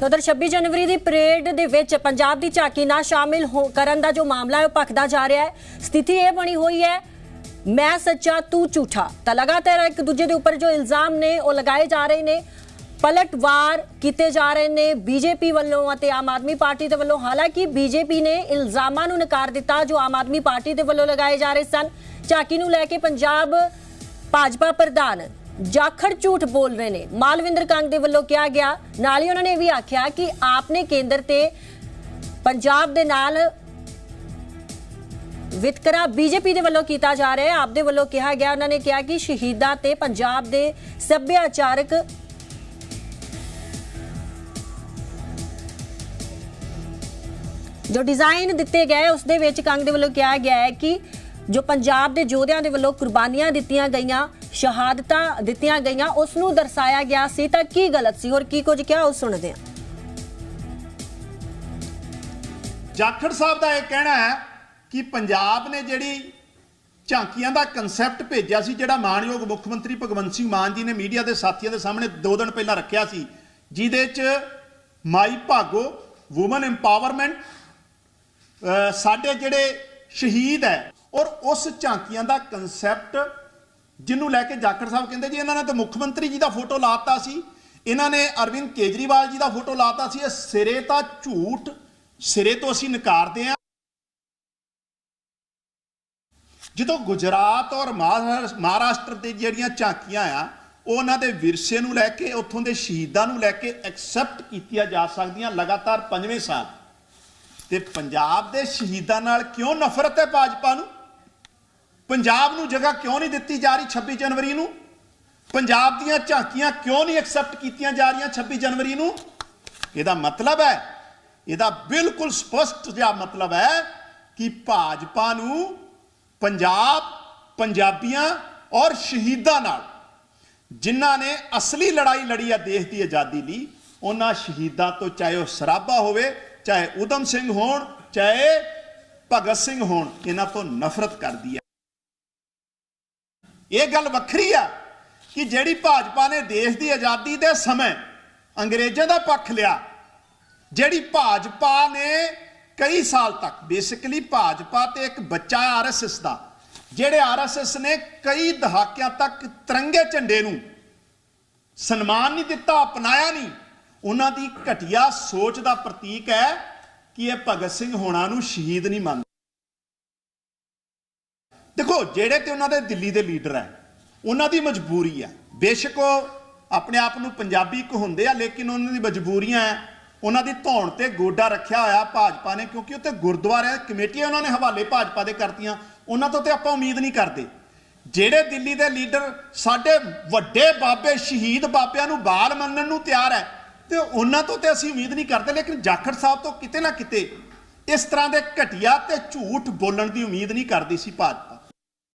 ਤਾਂ ਉਧਰ 26 ਜਨਵਰੀ ਦੀ ਪਰੇਡ ਦੇ ਵਿੱਚ ਪੰਜਾਬ ਦੀ ਝਾਕੀ ਨਾ ਸ਼ਾਮਿਲ ਹੋ- ਕਰਨ ਦਾ ਜੋ ਮਾਮਲਾ ਹੈ, ਉਹ ਭਖਦਾ ਜਾ ਰਿਹਾ ਹੈ। ਸਥਿਤੀ ਇਹ ਬਣੀ ਹੋਈ ਹੈ, ਮੈਂ ਸੱਚਾ, ਤੂੰ ਝੂਠਾ। ਤਾਂ ਲਗਾਤਾਰ ਇੱਕ ਦੂਜੇ ਦੇ ਉੱਪਰ ਜੋ ਇਲਜ਼ਾਮ ਨੇ, ਉਹ ਲਗਾਏ ਜਾ ਰਹੇ ਨੇ। ਪਲਟਵਾਰ ਕੀਤੇ ਜਾ ਰਹੇ ਨੇ ਬੀਜੇਪੀ ਵੱਲੋਂ ਅਤੇ ਆਮ ਆਦਮੀ ਪਾਰਟੀ ਦੇ ਵੱਲੋਂ। ਹਾਲਾਂਕਿ ਬੀਜੇਪੀ ਨੇ ਇਲਜ਼ਾਮਾਂ ਨੂੰ ਨਕਾਰ ਦਿੱਤਾ, ਜੋ ਆਮ ਆਦਮੀ ਪਾਰਟੀ ਦੇ ਵੱਲੋਂ ਲਗਾਏ ਜਾ ਰਹੇ ਸਨ। ਝਾਕੀ ਨੂੰ ਲੈ ਕੇ ਪੰਜਾਬ ਭਾਜਪਾ ਪ੍ਰਧਾਨ ਜਾਖੜ ਝੂਠ ਬੋਲ ਰਹੇ ਨੇ। ਮਾਲਵਿੰਦਰ ਕੰਗ ਦੇ ਵੱਲੋਂ ਕਿਹਾ ਗਿਆ, ਨਾਲ ਹੀ ਉਹਨਾਂ ਨੇ ਇਹ ਵੀ ਆਖਿਆ ਕਿ ਆਪ ਨੇ ਕੇਂਦਰ ਤੇ ਪੰਜਾਬ ਦੇ ਨਾਲ ਵਿਤਕਰਾ ਬੀਜੇਪੀ ਦੇ ਵੱਲੋਂ ਕੀਤਾ ਜਾ ਰਿਹਾ ਹੈ। ਆਪ ਵੱਲੋਂ ਕਿਹਾ ਗਿਆ, ਉਹਨਾਂ ਨੇ ਕਿਹਾ ਕਿ ਸ਼ਹੀਦਾਂ ਤੇ ਪੰਜਾਬ ਦੇ ਸੱਭਿਆਚਾਰਕ ਜੋ ਡਿਜ਼ਾਈਨ ਦਿੱਤੇ ਗਏ, ਉਸ ਦੇ ਵਿੱਚ ਕੰਗ ਦੇ ਵੱਲੋਂ ਕਿਹਾ ਗਿਆ ਹੈ ਕਿ ਜੋ ਪੰਜਾਬ ਦੇ ਯੋਧਿਆਂ ਦੇ ਵੱਲੋਂ ਕੁਰਬਾਨੀਆਂ ਦਿੱਤੀਆਂ ਗਈਆਂ ਸ਼ਹਾਦਤਾਂ ਦਿੱਤੀਆਂ ਗਈਆਂ, ਉਸ ਨੂੰ ਦਰਸਾਇਆ ਗਿਆ ਸੀ ਤਾਂ ਕੀ ਗਲਤ ਸੀ ਔਰ ਕੀ ਕੁਝ ਕਿਹਾ ਉਹ ਸੁਣਦੇ ਹਾਂ। ਜਾਖੜ ਸਾਹਿਬ ਦਾ ਇਹ ਕਹਿਣਾ ਹੈ ਕਿ ਪੰਜਾਬ ਨੇ ਜਿਹੜੀ ਝਾਂਕੀਆਂ ਦਾ ਕਨਸੈਪਟ ਭੇਜਿਆ ਸੀ, ਜਿਹੜਾ ਮਾਨਯੋਗ ਮੁੱਖ ਮੰਤਰੀ ਭਗਵੰਤ ਸਿੰਘ ਮਾਨ ਜੀ ਨੇ ਮੀਡੀਆ ਦੇ ਸਾਥੀਆਂ ਦੇ ਸਾਹਮਣੇ 2 ਦਿਨ ਪਹਿਲਾਂ ਰੱਖਿਆ ਸੀ, ਜਿਹਦੇ 'ਚ ਮਾਈ ਭਾਗੋ ਔਮਨ ਐਮਪਾਵਰਮੈਂਟ ਸਾਡੇ ਜਿਹੜੇ ਸ਼ਹੀਦ ਹੈ ਔਰ ਉਸ ਝਾਂਕੀਆਂ ਦਾ ਕਨਸੈਪਟ ਜਿਹਨੂੰ ਲੈ ਕੇ ਜਾਖੜ ਸਾਹਿਬ ਕਹਿੰਦੇ ਜੀ, ਇਹਨਾਂ ਨੇ ਤਾਂ ਮੁੱਖ ਮੰਤਰੀ ਜੀ ਦਾ ਫੋਟੋ ਲਾਤਾ ਸੀ। ਇਹਨਾਂ ਨੇ ਅਰਵਿੰਦ ਕੇਜਰੀਵਾਲ ਜੀ ਦਾ ਫੋਟੋ ਲਾਤਾ ਸੀ। ਇਹ ਸਿਰੇ ਤਾਂ ਝੂਠ, ਸਿਰੇ ਤੋਂ ਅਸੀਂ ਨਕਾਰਦੇ ਹਾਂ। ਜਦੋਂ ਗੁਜਰਾਤ ਔਰ ਮਹਾਰਾ- ਮਹਾਰਾਸ਼ਟਰ ਦੇ ਜਿਹੜੀਆਂ ਝਾਂਕੀਆਂ ਆ, ਉਹ ਉਹਨਾਂ ਦੇ ਵਿਰਸੇ ਨੂੰ ਲੈ ਕੇ, ਉੱਥੋਂ ਦੇ ਸ਼ਹੀਦਾਂ ਨੂੰ ਲੈ ਕੇ ਐਕਸੈਪਟ ਕੀਤੀਆਂ ਜਾ ਸਕਦੀਆਂ ਲਗਾਤਾਰ ਪੰਜਵੇਂ ਸਾਲ। ਤੇ ਪੰਜਾਬ ਦੇ ਸ਼ਹੀਦਾਂ ਨਾਲ ਕਿਉਂ ਨਫ਼ਰਤ ਹੈ ਭਾਜਪਾ ਨੂੰ? ਪੰਜਾਬ ਨੂੰ ਜਗ੍ਹਾ ਕਿਉਂ ਨਹੀਂ ਦਿੱਤੀ ਜਾ ਰਹੀ 26 ਜਨਵਰੀ ਨੂੰ? ਪੰਜਾਬ ਦੀਆਂ ਝਾਂਕੀਆਂ ਕਿਉਂ ਨਹੀਂ ਐਕਸੈਪਟ ਕੀਤੀਆਂ ਜਾ ਰਹੀਆਂ 26 ਜਨਵਰੀ ਨੂੰ? ਇਹਦਾ ਮਤਲਬ ਹੈ, ਇਹਦਾ ਬਿਲਕੁਲ ਸਪਸ਼ਟ ਜਿਹਾ ਮਤਲਬ ਹੈ ਕਿ ਭਾਜਪਾ ਨੂੰ ਪੰਜਾਬ, ਪੰਜਾਬੀਆਂ ਔਰ ਸ਼ਹੀਦਾਂ ਨਾਲ ਜਿਨ੍ਹਾਂ ਨੇ ਅਸਲੀ ਲੜਾਈ ਲੜੀ ਹੈ ਦੇਸ਼ ਦੀ ਆਜ਼ਾਦੀ ਲਈ, ਉਹਨਾਂ ਸ਼ਹੀਦਾਂ ਤੋਂ ਚਾਹੇ ਉਹ ਸਰਾਭਾ ਹੋਵੇ, ਚਾਹੇ ਉਦਮ ਸਿੰਘ ਹੋਣ, ਚਾਹੇ ਭਗਤ ਸਿੰਘ ਹੋਣ, ਇਹਨਾਂ ਤੋਂ ਨਫ਼ਰਤ ਕਰਦੀ ਹੈ। ਇਹ ਗੱਲ ਵੱਖਰੀ ਆ ਕਿ ਜਿਹੜੀ ਭਾਜਪਾ ਨੇ ਦੇਸ਼ ਦੀ ਆਜ਼ਾਦੀ ਦੇ ਸਮੇਂ ਅੰਗਰੇਜ਼ਾਂ ਦਾ ਪੱਖ ਲਿਆ, ਜਿਹੜੀ ਭਾਜਪਾ ਨੇ ਕਈ ਸਾਲ ਤੱਕ ਬੇਸਿਕਲੀ ਭਾਜਪਾ ਤੇ ਇੱਕ ਬੱਚਾ ਆਰਐਸਐਸ ਦਾ, ਜਿਹੜੇ ਆਰਐਸਐਸ ਨੇ ਕਈ ਦਹਾਕਿਆਂ ਤੱਕ ਤਿਰੰਗੇ ਝੰਡੇ ਨੂੰ ਸਨਮਾਨ ਨਹੀਂ ਦਿੱਤਾ, ਅਪਣਾਇਆ ਨਹੀਂ, ਉਹਨਾਂ ਦੀ ਘਟੀਆ ਸੋਚ ਦਾ ਪ੍ਰਤੀਕ ਹੈ ਕਿ ਇਹ ਭਗਤ ਸਿੰਘ ਹੋਣਾ ਨੂੰ ਸ਼ਹੀਦ ਨਹੀਂ ਮੰਨਦੇ। ਦੇਖੋ, ਜਿਹੜੇ ਤੇ ਉਹਨਾਂ ਦੇ ਦਿੱਲੀ ਦੇ ਲੀਡਰ ਹੈ, ਉਹਨਾਂ ਦੀ ਮਜਬੂਰੀ ਹੈ। ਬੇਸ਼ੱਕ ਉਹ ਆਪਣੇ ਆਪ ਨੂੰ ਪੰਜਾਬੀ ਕਹੁੰਦੇ ਆ, ਲੇਕਿਨ ਉਹਨਾਂ ਦੀ ਮਜਬੂਰੀਆਂ ਹੈ, ਉਹਨਾਂ ਦੀ ਧੌਣ ਤੇ ਗੋਡਾ ਰੱਖਿਆ ਹੋਇਆ ਭਾਜਪਾ ਨੇ, ਕਿਉਂਕਿ ਉੱਥੇ ਗੁਰਦੁਆਰਿਆਂ ਕਮੇਟੀਆਂ ਉਹਨਾਂ ਨੇ ਹਵਾਲੇ ਭਾਜਪਾ ਦੇ ਕਰਤੀਆਂ, ਉਹਨਾਂ ਤੋਂ ਤੇ ਆਪਾਂ ਉਮੀਦ ਨਹੀਂ ਕਰਦੇ। ਜਿਹੜੇ ਦਿੱਲੀ ਦੇ ਲੀਡਰ ਸਾਡੇ ਵੱਡੇ ਬਾਬੇ, ਸ਼ਹੀਦ ਬਾਬਿਆਂ ਨੂੰ ਬਾਲ ਮੰਨਣ ਨੂੰ ਤਿਆਰ ਹੈ, ਤੇ ਉਹਨਾਂ ਤੋਂ ਤੇ ਅਸੀਂ ਉਮੀਦ ਨਹੀਂ ਕਰਦੇ, ਲੇਕਿਨ ਜਾਖੜ ਸਾਹਿਬ ਤੋਂ ਕਿਤੇ ਨਾ ਕਿਤੇ ਇਸ ਤਰ੍ਹਾਂ ਦੇ ਘਟੀਆ ਤੇ ਝੂਠ ਬੋਲਣ ਦੀ ਉਮੀਦ ਨਹੀਂ ਕਰਦੀ ਸੀ ਭਾਜਪਾ।